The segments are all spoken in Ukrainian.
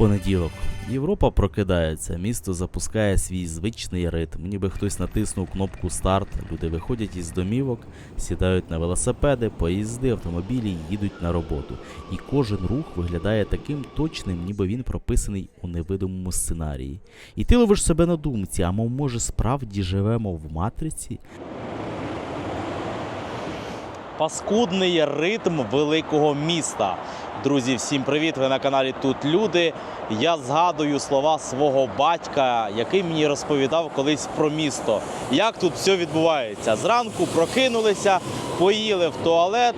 Понеділок. Європа прокидається, місто запускає свій звичний ритм, ніби хтось натиснув кнопку старт. Люди виходять із домівок, сідають на велосипеди, поїзди, автомобілі їдуть на роботу. І кожен рух виглядає таким точним, ніби він прописаний у невидимому сценарії. І ти ловиш себе на думці, а мов може справді живемо в матриці? Паскудний ритм великого міста. Друзі, всім привіт! Ви на каналі Тут Люди. Я згадую слова свого батька, який мені розповідав колись про місто. Як тут все відбувається? Зранку прокинулися, поїли в туалет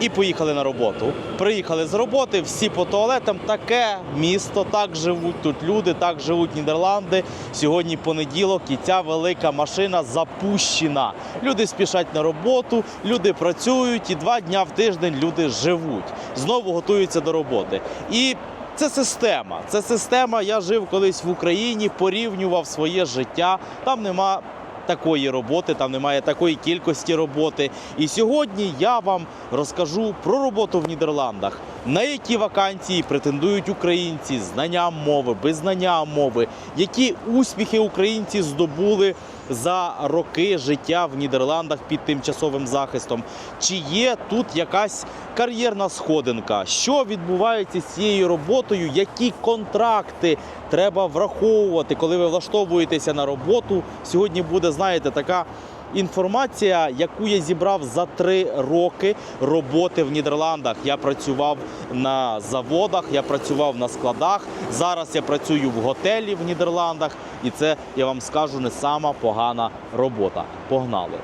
і поїхали на роботу. Приїхали з роботи, всі по туалетам. Таке місто, так живуть тут люди, так живуть Нідерланди. Сьогодні понеділок, і ця велика машина запущена. Люди спішать на роботу, люди працюють, і два дня в тиждень люди живуть. Знову готуються до роботи. І це система. Це система. Я жив колись в Україні, порівнював своє життя. Там нема такої роботи, там немає такої кількості роботи. І сьогодні я вам розкажу про роботу в Нідерландах, на які вакансії претендують українці, знанням мови, без знання мови, які успіхи українці здобули за роки життя в Нідерландах під тимчасовим захистом. Чи є тут якась кар'єрна сходинка? Що відбувається з цією роботою? Які контракти треба враховувати, коли ви влаштовуєтеся на роботу? Сьогодні буде, знаєте, така. Інформація, яку я зібрав за три роки роботи в Нідерландах. Я працював на заводах, я працював на складах. Зараз я працюю в готелі в Нідерландах, і це я вам скажу не сама погана робота. Погнали!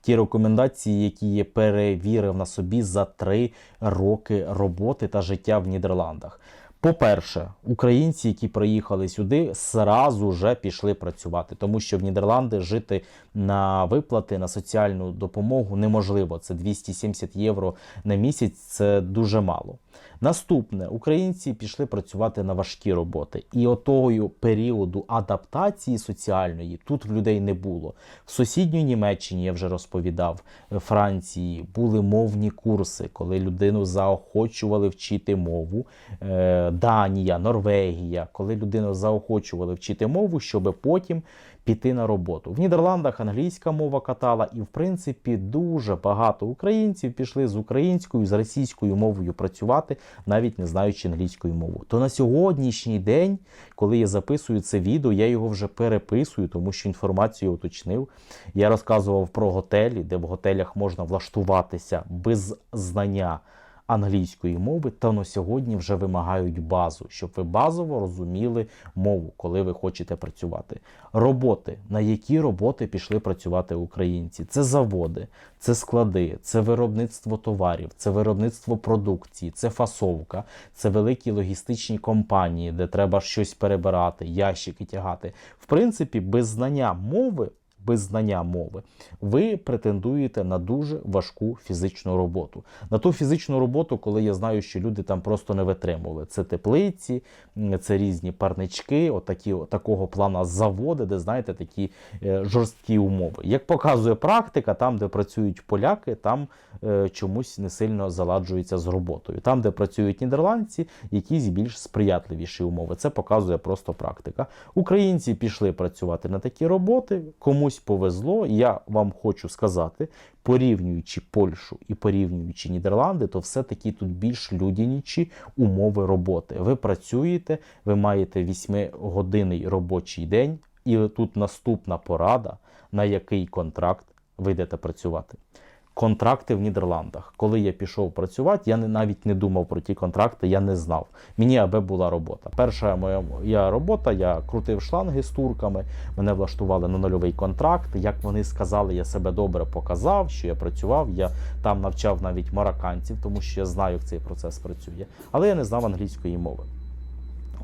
Ті рекомендації, які я перевірив на собі за три роки роботи та життя в Нідерландах. По-перше, українці, які приїхали сюди, зразу вже пішли працювати, тому що в Нідерланди жити на виплати на соціальну допомогу неможливо. Це 270 євро на місяць. Це дуже мало. Наступне, українці пішли працювати на важкі роботи, і отого періоду адаптації соціальної тут в людей не було. В сусідній Німеччині я вже розповідав Франції були мовні курси, коли людину заохочували вчити мову. Е, Данія, Норвегія, коли людину заохочували вчити мову, щоб потім піти на роботу. В Нідерландах англійська мова катала, і в принципі дуже багато українців пішли з українською, з російською мовою працювати, навіть не знаючи англійською мову. То на сьогоднішній день, коли я записую це відео, я його вже переписую, тому що інформацію уточнив. Я розказував про готелі, де в готелях можна влаштуватися без знання англійської мови, та на сьогодні вже вимагають базу, щоб ви базово розуміли мову, коли ви хочете працювати. Роботи, на які роботи пішли працювати українці? Це заводи, це склади, це виробництво товарів, це виробництво продукції, це фасовка, це великі логістичні компанії, де треба щось перебирати, ящики тягати. В принципі, без знання мови без знання мови, ви претендуєте на дуже важку фізичну роботу. На ту фізичну роботу, коли я знаю, що люди там просто не витримували. Це теплиці, це різні парнички, отакі, такого плана заводи, де знаєте такі е, жорсткі умови. Як показує практика, там, де працюють поляки, там е, чомусь не сильно заладжується з роботою. Там, де працюють нідерландці, якісь більш сприятливіші умови. Це показує просто практика. Українці пішли працювати на такі роботи, комусь повезло. Я вам хочу сказати, порівнюючи Польщу і порівнюючи Нідерланди, то все-таки тут більш людянічі умови роботи. Ви працюєте, ви маєте 8-годинний робочий день, і тут наступна порада, на який контракт ви йдете працювати. Контракти в Нідерландах. Коли я пішов працювати, я не, навіть не думав про ті контракти, я не знав. Мені аби була робота. Перша моя я робота, я крутив шланги з турками, мене влаштували на нульовий контракт. Як вони сказали, я себе добре показав, що я працював. Я там навчав навіть марокканців, тому що я знаю, як цей процес працює. Але я не знав англійської мови.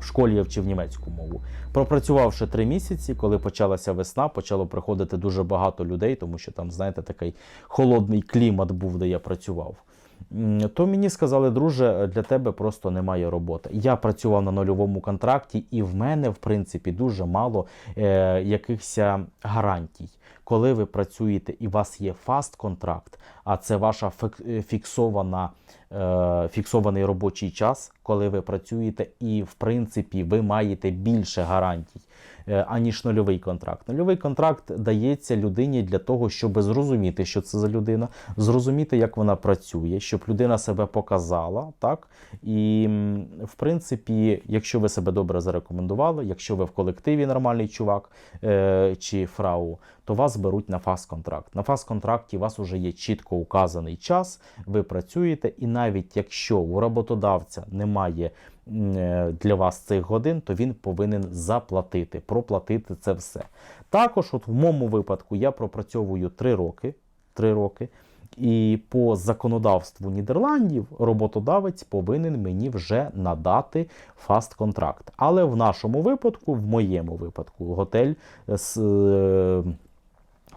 В школі я вчив німецьку мову. Пропрацювавши три місяці, коли почалася весна, почало приходити дуже багато людей, тому що там, знаєте, такий холодний клімат був, де я працював. То мені сказали, друже, для тебе просто немає роботи. Я працював на нульовому контракті, і в мене, в принципі, дуже мало е, якихось гарантій. коли ви працюєте і у вас є фаст контракт, а це ваша фіксована, е, фіксований робочий час, коли ви працюєте, і в принципі ви маєте більше гарантій. е, Аніж нульовий контракт. Нульовий контракт дається людині для того, щоб зрозуміти, що це за людина, зрозуміти, як вона працює, щоб людина себе показала, так і в принципі, якщо ви себе добре зарекомендували, якщо ви в колективі нормальний чувак е, чи фрау, то вас беруть на фаст-контракт. На фаст-контракті у вас вже є чітко указаний час, ви працюєте, і навіть якщо у роботодавця немає м, е, для вас цих годин, то він повинен заплатити, проплатити це все. Також, от в моєму випадку, я пропрацьовую 3 роки. 3 роки. І по законодавству Нідерландів роботодавець повинен мені вже надати фаст контракт. Але в нашому випадку, в моєму випадку, готель з е,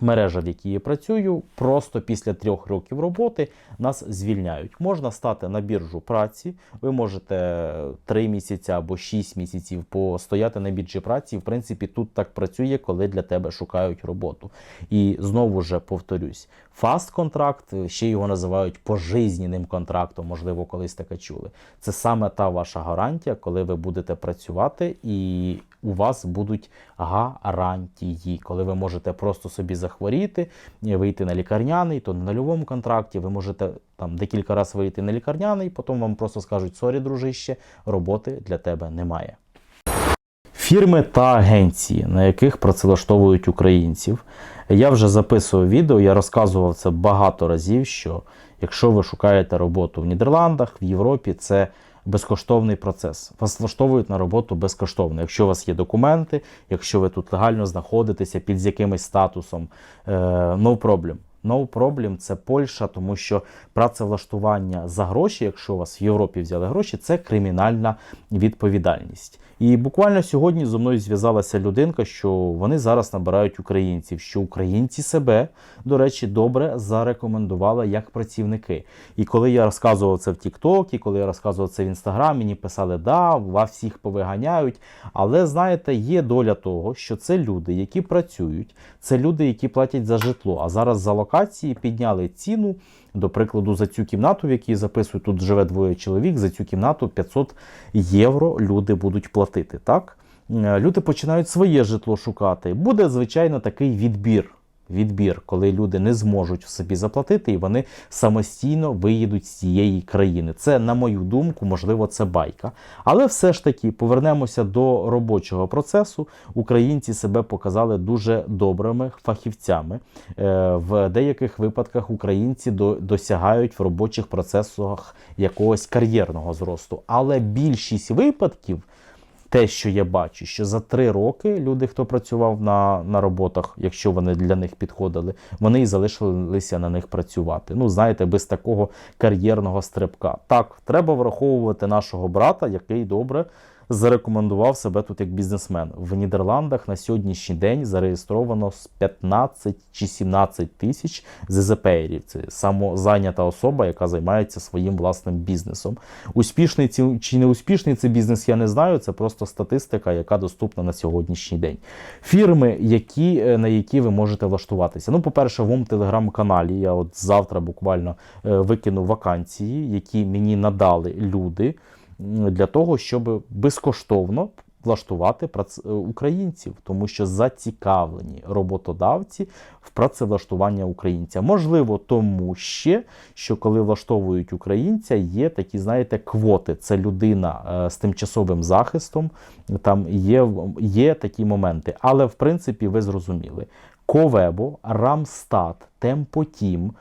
мережа, в якій я працюю, просто після трьох років роботи нас звільняють. Можна стати на біржу праці. Ви можете три місяці або шість місяців постояти на біржі праці. В принципі, тут так працює, коли для тебе шукають роботу. І знову ж повторюсь, фаст контракт, ще його називають пожизненним контрактом, можливо, колись таке чули. Це саме та ваша гарантія, коли ви будете працювати і у вас будуть гарантії, коли ви можете просто собі захворіти, вийти на лікарняний, то на нульовому контракті ви можете там декілька разів вийти на лікарняний, потім вам просто скажуть сорі, дружище, роботи для тебе немає. Фірми та агенції, на яких працевлаштовують українців. Я вже записував відео, я розказував це багато разів, що якщо ви шукаєте роботу в Нідерландах, в Європі, це безкоштовний процес. Вас влаштовують на роботу безкоштовно. Якщо у вас є документи, якщо ви тут легально знаходитеся під якимось статусом, е, no problem. No problem – це Польща, тому що працевлаштування за гроші, якщо у вас в Європі взяли гроші, це кримінальна відповідальність. І буквально сьогодні зі мною зв'язалася людинка, що вони зараз набирають українців, що українці себе, до речі, добре зарекомендували як працівники. І коли я розказував це в TikTok, коли я розказував це в Instagram, мені писали, да, вас всіх повиганяють. Але знаєте, є доля того, що це люди, які працюють, це люди, які платять за житло. А зараз за локації підняли ціну. До прикладу, за цю кімнату, в якій записую, тут живе двоє чоловік, за цю кімнату 500 євро люди будуть платити. Так? Е, Люди починають своє житло шукати. Буде, звичайно, такий відбір. Відбір, коли люди не зможуть собі заплатити, і вони самостійно виїдуть з цієї країни. Це, на мою думку, можливо, це байка. Але все ж таки повернемося до робочого процесу. Українці себе показали дуже добрими фахівцями. Е, В деяких випадках українці до- досягають в робочих процесах якогось кар'єрного зросту. Але більшість випадків те, що я бачу, що за три роки люди, хто працював на, на роботах, якщо вони для них підходили, вони і залишилися на них працювати. Ну, знаєте, без такого кар'єрного стрибка. Так, треба враховувати нашого брата, який добре зарекомендував себе тут як бізнесмен. В Нідерландах на сьогоднішній день зареєстровано з 15 чи 17 тисяч ЗЗПерів. Це самозайнята особа, яка займається своїм власним бізнесом. Успішний ці- чи не успішний цей бізнес, я не знаю. Це просто статистика, яка доступна на сьогоднішній день. Фірми, які, е, на які ви можете влаштуватися. Ну, по-перше, в моєму телеграм-каналі я от завтра буквально е, викину вакансії, які мені надали люди для того, щоб безкоштовно влаштувати е, українців, тому що зацікавлені роботодавці в працевлаштування українця. Можливо, тому ще, що коли влаштовують українця, є такі, знаєте, квоти. Це людина е, з тимчасовим захистом. Там є, є такі моменти. Але в принципі, ви зрозуміли. Ковебо, Рамстат, Темпотім.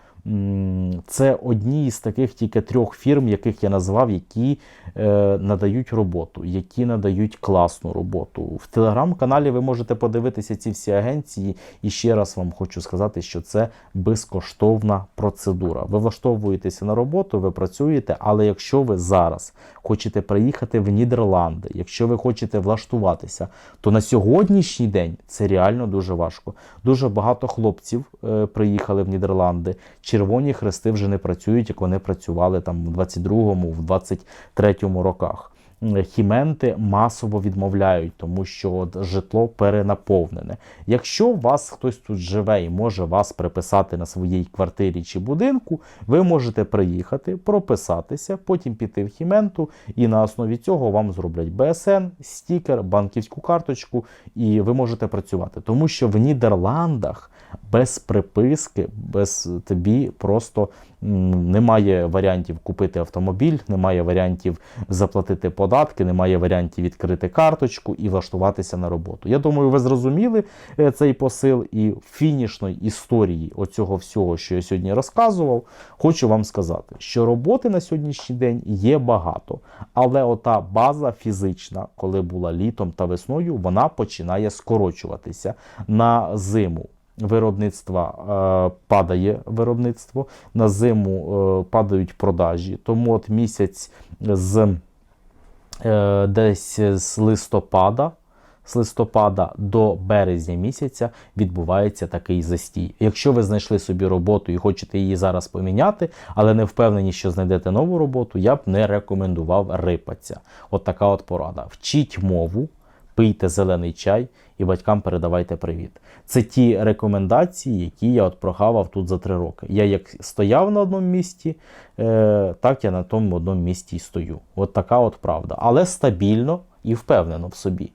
Це одні із таких тільки трьох фірм, яких я назвав, які е, надають роботу, які надають класну роботу. В телеграм-каналі ви можете подивитися ці всі агенції. І ще раз вам хочу сказати, що це безкоштовна процедура. Ви влаштовуєтеся на роботу, ви працюєте, але якщо ви зараз хочете приїхати в Нідерланди, якщо ви хочете влаштуватися, то на сьогоднішній день це реально дуже важко. Дуже багато хлопців е, приїхали в Нідерланди. Червоні хрести вже не працюють, як вони працювали там в 22-му, в 23-му роках. Хіменти масово відмовляють, тому що от житло перенаповнене. Якщо вас хтось тут живе і може вас приписати на своїй квартирі чи будинку, ви можете приїхати, прописатися, потім піти в хіменту, і на основі цього вам зроблять БСН, стікер, банківську карточку, і ви можете працювати. Тому що в Нідерландах без приписки, без тобі просто немає варіантів купити автомобіль, немає варіантів заплатити податки, немає варіантів відкрити карточку і влаштуватися на роботу. Я думаю, ви зрозуміли е, цей посил і фінішної історії оцього всього, що я сьогодні розказував, хочу вам сказати, що роботи на сьогоднішній день є багато, але ота база фізична, коли була літом та весною, вона починає скорочуватися на зиму. Виробництва е, падає виробництво, на зиму е, падають продажі. Тому от місяць з е, десь з листопада, з листопада до березня місяця відбувається такий застій. Якщо ви знайшли собі роботу і хочете її зараз поміняти, але не впевнені, що знайдете нову роботу, я б не рекомендував рипатися. От така от порада. Вчіть мову, пийте зелений чай і батькам передавайте привіт. Це ті рекомендації, які я от прохавав тут за три роки. Я як стояв на одному місці, е, так я на тому одному місці і стою. От така от правда. Але стабільно і впевнено в собі.